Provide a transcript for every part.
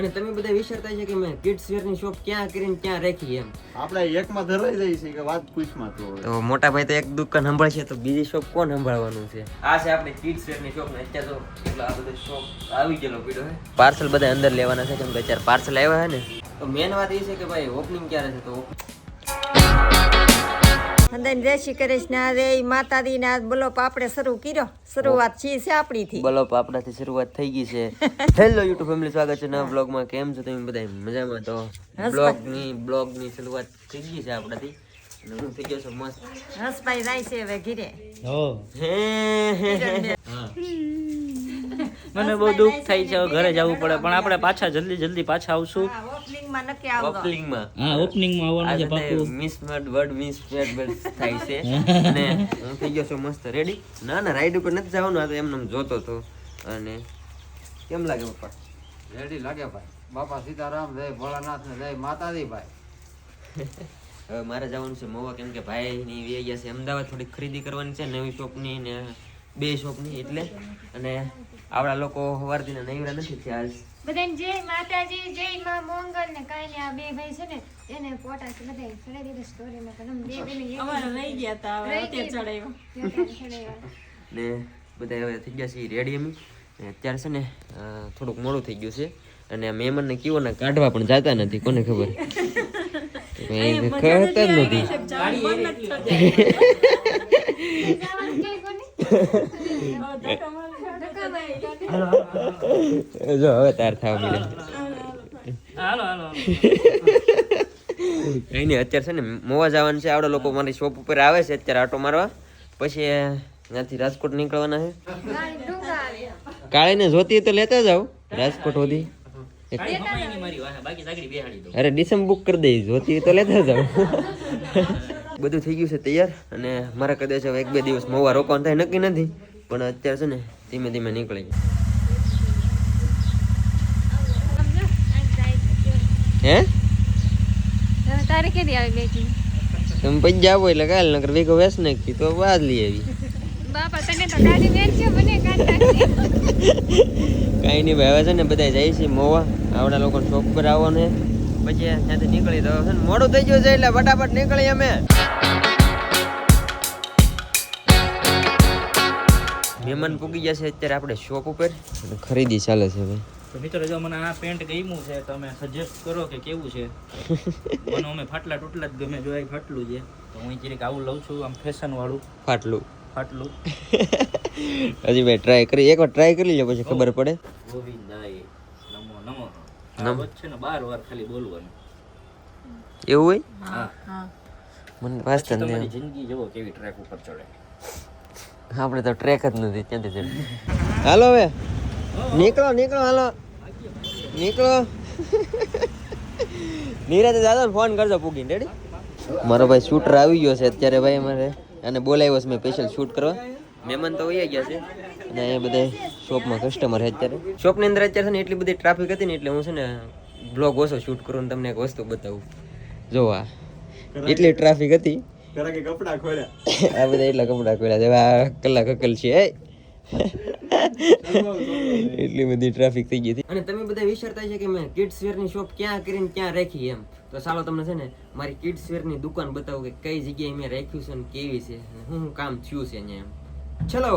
અને તમે બધા વિચારતા છે કે મેં કિડ્સ વેરની શોપ ક્યાં કરીને ક્યાં રાખી એમ. આપણે એકમાં ધરાઈ જાય છે કે વાત પૂછમાં તો તો મોટા ભાઈ તો એક દુકાન સંભાળશે તો બીજી શોપ કોણ સંભાળવાનું છે? આ છે આપણે કિડ્સ વેરની શોપ ને અત્યારે તો એટલો આ બધો શોપ આવી ગયેલો પીડો હે. પાર્સલ બધા અંદર લેવાના છે કેમ કે અત્યારે પાર્સલ આવ્યા છે ને. તો મેન વાત એ છે કે ભાઈ ઓપનિંગ ક્યારે છે તો અંદર જય શ્રી કૃષ્ણ રે માતાજી ને આજ બોલો આપણે શરૂ કર્યો. શરૂઆત છે છે આપણી થી બોલો આપણાથી શરૂઆત થઈ ગઈ છે. હેલો યુટ્યુબ ફેમિલી સ્વાગત છે નવા બ્લોગમાં કેમ છો તમે બધા મજામાં તો? બ્લોગની બ્લોગની શરૂઆત થઈ ગઈ છે આપણાથી. થી હું થઈ ગયો છું મસ્ત. હસભાઈ જાય છે હવે ઘીરે. હે. હે હે. મને બહુ દુઃખ થાય છે ઘરે જવું પડે. પણ આપણે પાછા જલ્દી જલ્દી પાછા આવશું. નક્કી ઓપનિંગમાં હા ઓપનિંગમાં આવવાનું છે પાકું. મિસમેડ વર્ડ મિસમેડ થાય છે. અને હું થઈ ગયો છું મસ્ત રેડી ના ના રાઈડ ઉપર નથી જવાનું આ તો એમને જોતો હતો. અને કેમ લાગે પપ્પા? રેડી લાગે ભાઈ. બાપા સીતારામ જય ભોળાનાથ ને જય માતાજી ભાઈ. હવે મારે જવાનું છે મોવા કેમ કે ભાઈ ની વે ગયા છે. અમદાવાદ થોડી ખરીદી કરવાની છે નવી શોપની ને બે શોપની એટલે. અને આવડા લોકો વર્દીના ને નૈવરા નથી થયા આજ. બધાને જય માતાજી જય માં મોંગલ ને કાંઈ ને આ બે ભાઈ છે ને એને પોટા છે બધા ચડાવી દીધા સ્ટોરી માં અમે બે બેને અમારે રહી ગયા તા હવે અત્યારે ચડાવ્યો. ને બધા હવે થઈ ગયા છે રેડી અમે. અત્યારે છે ને થોડુંક મોડું થઈ ગયું છે. અને મહેમાનને કીવો ને કાઢવા પણ જાતા નથી કોને ખબર? જ નથી? જો હવે તાર થાવ મળે હાલો હાલો કઈ નહીં અત્યારે છે ને મોવા જવાનું છે. આવડે લોકો મારી શોપ ઉપર આવે છે અત્યારે આટો મારવા. પછી ત્યાંથી રાજકોટ નીકળવાના છે. કાળીને જોતી તો લેતા જાવ રાજકોટ સુધી. અરે ડિસેમ્બર બુક કરી દઈ જોતી તો લેતા જાવ બધું થઈ ગયું છે તૈયાર. અને મારે કદાચ હવે એક બે દિવસ મોવા રોકવાનું થાય નક્કી નથી. પણ અત્યારે છે ને ધીમે ધીમે નીકળી જાય સમજો? આ જાય છે. હે? તારે કેદી આવી તમે પછી જાવ એટલે કાલ નગર વેગો વેસ નાખી તો બાદ લઈ આવી. બાપા તને તો ગાડી વેચજો મને કાંઈ નહીં ભાઈ હવે છે ને બધા જાય છે મોવા. આવડા લોકો શોપ પર આવવાનું છે. પછી ત્યાંથી નીકળી તો છે ને મોડું થઈ ગયું છે એટલે ફટાફટ નીકળી અમે. મહેમાન પૂગી જશે અત્યારે આપણે શોપ ઉપર. ખરીદી ચાલે છે ભાઈ. તો મિત્રો જો મને આ પેન્ટ ગમ્યું છે તમે સજેસ્ટ કરો કે કેવું છે. મને અમે ફાટલા ટૂટલા જ ગમે જો ફાટલું છે. તો હું ક્યારેક આવું લઉં છું આમ ફેશન વાળું. ફાટલું. ફાટલું. હજી ભાઈ ટ્રાય કરી એકવાર ટ્રાય કરી લે પછી ખબર પડે. ગોવિંદાય નમો નમો. નમ. છે ને બાર વાર ખાલી બોલવાનું. એવું હોય? હા. મને તમારી જિંદગી જુઓ કેવી ટ્રેક ઉપર ચડે. આપણે તો ટ્રેક જ નથી ચડી હાલો હવે. નીકળો નીકળો હાલો. નીકળો. નીરજ દાદા ફોન કરજો પૂગીને રેડી મારો ભાઈ શૂટર આવી ગયો છે અત્યારે ભાઈ અમારે. અને બોલાવ્યો છે મેં સ્પેશિયલ શૂટ કરવા. મહેમાન તો વહી ગયા છે. અને એ બધા શોપમાં કસ્ટમર છે અત્યારે. શોપની અંદર અત્યારે છે ને એટલી બધી ટ્રાફિક હતી ને એટલે હું છે ને બ્લોગ ઓછો શૂટ કરું ને તમને એક વસ્તુ બતાવું. જો આ એટલી ટ્રાફિક હતી. કપડા ખોલ્યા. આ બધા એટલા કપડા ખોલ્યા છે. આ કલાક અકલ છે એટલી બધી ટ્રાફિક થઈ ગઈ હતી. અને તમે બધા વિચારતા છે કે મેં કિડ્સ વેરની શોપ ક્યાં કરીને ક્યાં રાખી એમ. તો ચાલો તમને છે ને મારી કિડ્સ વેરની દુકાન બતાવું કે કઈ જગ્યાએ મેં રાખ્યું છે અને કેવી છે. અને શું શું કામ થયું છે અહીંયા એમ. ચલો.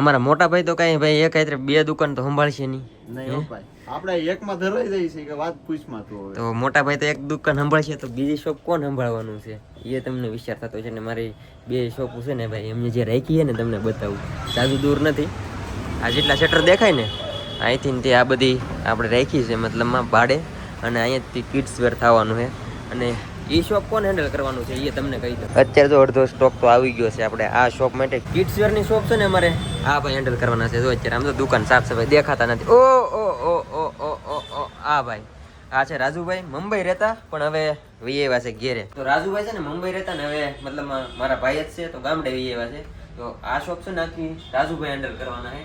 અમારા મોટા ભાઈ તો કઈ ભાઈ એક આઈત્રે બે દુકાન તો સંભાળશે નહીં. નહીં એક ભાઈ આપણે એકમાં ધરાઈ જાય છે કે વાત પૂછમાં તો તો મોટા ભાઈ તો એક દુકાન સંભાળશે તો બીજી શોપ કોણ સંભાળવાનું છે? એ તમને વિચાર થતો છે ને મારી બે શોપ છે ને ભાઈ એમને જે રાખી છે ને તમને બતાવું. જાજુ દૂર નથી. આ જેટલા શટર દેખાય ને, અહીંથી તે આ બધી આપણે રાખી છે મતલબમાં ભાડે. અને અહીંયાથી કિડ્સ વેર થવાનું છે. અને એ શોપ કોણ હેન્ડલ કરવાનું છે એ તમને કહી દઉં. અત્યારે તો અડધો સ્ટોક તો આવી ગયો છે આપણે. આ શોપ માટે કિડ્સ વેરની શોપ છે ને અમારે, આ ભાઈ હેન્ડલ કરવાના છે. જો અત્યારે આમ તો દુકાન સાફ સફાઈ દેખાતા નથી. ઓ ઓ ઓ ઓ ઓ ઓ ઓ, આ ભાઈ. આ છે રાજુભાઈ, મુંબઈ રહેતા, પણ હવે વીએવા છે ઘેરે. તો રાજુભાઈ છે ને મુંબઈ રહેતા ને હવે મતલબ મારા ભાઈ જ છે, તો ગામડે વીએવા છે. તો આ શોપ છે ને આખી રાજુભાઈ હેન્ડલ કરવાના છે.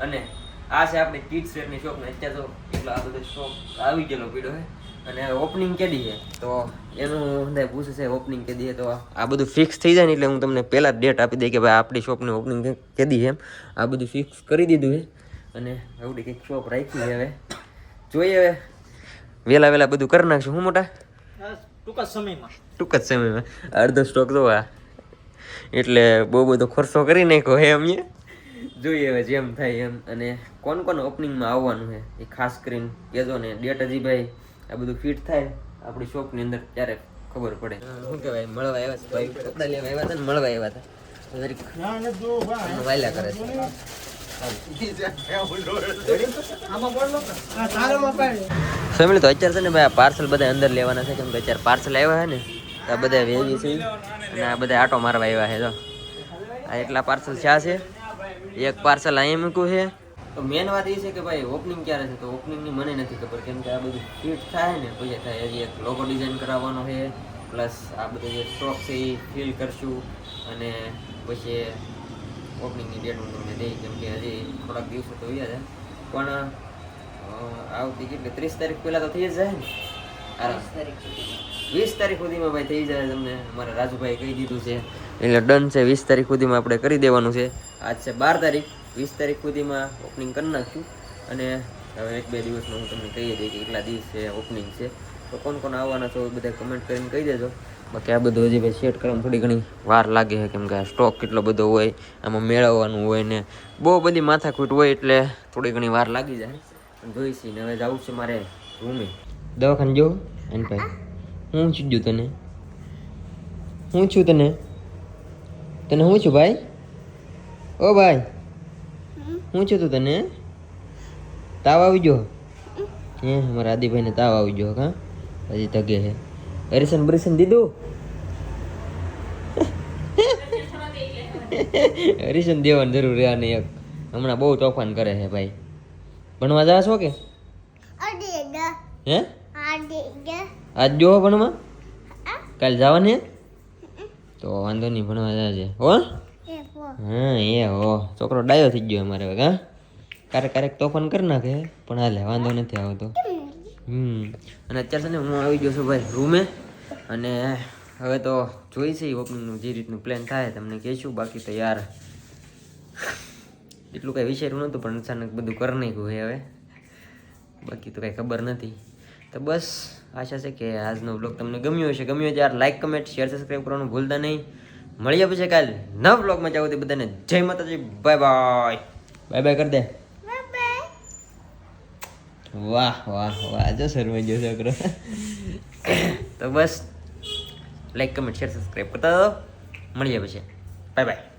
અને આ છે આપણે કિડ્સ વેરની શોપ ને અત્યારે તો એટલો આ બધો શોપ આવી ગયેલો પીડો છે અને ઓપનિંગ કેદી છે? તો એનું બધા પૂછે છે ઓપનિંગ કેદી છે તો આ બધું ફિક્સ થઈ જાય ને એટલે હું તમને પહેલાં ડેટ આપી દઈ કે ભાઈ આપણી શોપની ઓપનિંગ કેદી છે એમ. આ બધું ફિક્સ કરી દીધું છે. અને આવડી કંઈક શોપ રાખી હવે. જોઈએ હવે. વહેલા વહેલા બધું કરી નાખશું હું મોટા? ટૂંક જ સમયમાં. ટૂંક જ સમયમાં. અડધો સ્ટોક તો એટલે બહુ બધો ખર્ચો કરી નાખ્યો હે અમે જોઈએ હવે જેમ થાય એમ. અને કોણ કોણ ઓપનિંગમાં આવવાનું છે? એ ખાસ કરીને કહેજો ને ડેટ હજી ભાઈ આ બધું ફિટ થાય, આપણી શોપની અંદર ત્યારે ખબર પડે. શું કહેવાય, મળવા આવ્યા છે ભાઈ. કપડા લેવા આવ્યા હતા ને, મળવા આવ્યા હતા. વાયલા કરે છે. ફેમિલી, તો અત્યારે છે ને ભાઈ આ પાર્સલ બધા અંદર લેવાના છે. કેમ કે અત્યારે પાર્સલ આવ્યા છે ને આ બધા વેજી છે. અને આ બધા આટો મારવા આવ્યા છે તો આ એટલા પાર્સલ છે છે. એક પાર્સલ અહીં મૂક્યું છે. તો મેન વાત એ છે કે ભાઈ ઓપનિંગ ક્યારે છે તો ઓપનિંગની મને નથી ખબર, કેમ કે આ બધું ફિટ થાય ને, પછી થાય, હજી એક લોગો ડિઝાઇન કરાવવાનો છે પ્લસ આ બધું જે સ્ટોક છે એ ફિલ કરશું, અને પછી ઓપનિંગની ડેટ હું તમને દઈ કેમ કે હજી થોડાક દિવસો તો વ્યા છે પણ આવતી કેટલી, ત્રીસ તારીખ પહેલાં તો થઈ જ જાય ને? વીસ તારીખ સુધીમાં ભાઈ થઈ જાય તમને. અમારા રાજુભાઈ કહી દીધું છે. એટલે ડન છે. વીસ તારીખ સુધીમાં આપણે કરી દેવાનું છે. આજ છે બાર તારીખ. વીસ તારીખ સુધીમાં ઓપનિંગ કરી નાખ્યું. અને હવે એક બે દિવસમાં હું તમને કહી દઈ કે એટલા દિવસ છે ઓપનિંગ છે. તો કોણ કોણ આવવાના છો એ બધા કમેન્ટ કરીને કહી દેજો. બાકી આ બધું હજી ભાઈ સેટ કરવામાં થોડી ઘણી વાર લાગે છે. કેમ કે આ સ્ટોક કેટલો બધો હોય આમાં મેળવવાનું હોય ને બહુ બધી માથાકૂટ હોય એટલે થોડી ઘણી વાર લાગી જાય. પણ જોઈશી ને હવે જવું છે મારે રૂમે દવાખાને જો એન ભાઈ હું છું જો તને? હું છું તને? તને હું છું ભાઈ? ઓ ભાઈ હું છું તું તને? તાવ આવી ગયો? હે અમારા આદિભાઈને તાવ આવી ગયો હા? હજી તગે છે હરીશન બરીસન દીધું? હરીશન દેવાની જરૂર રહ્યા નહીં એક. હમણાં બહુ તોફાન કરે છે ભાઈ. ભણવા જવા છો કે હે? આજ જો ભણવા? કાલ જવાની? તો વાંધો નહીં ભણવા જાજે. હો? હા. એ હો. છોકરો ડાયો થઈ ગયો અમારે હવે હા? ક્યારેક ક્યારેક તોફાન કરી નાખે પણ હાલે વાંધો નથી આવતો. હમ. અને અત્યારે છે ને હું આવી ગયો છું ભાઈ રૂમે અને હવે તો જોઈ છે ઓપનિંગનું જે રીતનું પ્લાન થાય તમને કહેશું બાકી તો યાર એટલું કાંઈ વિચાર્યું નહોતું પણ અચાનક બધું કરી નાખ્યું હવે. બાકી તો કાંઈ ખબર નથી. તો બસ આશા છે કે આજનો બ્લોગ તમને ગમ્યો હશે. ગમ્યો હોય ત્યારે લાઇક કમેન્ટ શેર સબસ્ક્રાઈબ કરવાનું ભૂલતા નહીં. મળીએ પછી કાલ નવ બ્લોગમાં જાવ તે બધાને જય માતાજી. બાય બાય બાય બાય કરી દે. વાહ વાહ વાહ. જો શરમાઈ ગયો છોકરો. તો બસ લાઈક કમેન્ટ શેર સબસ્ક્રાઈબ કરતા રહો. મળીએ પછી. Bye bye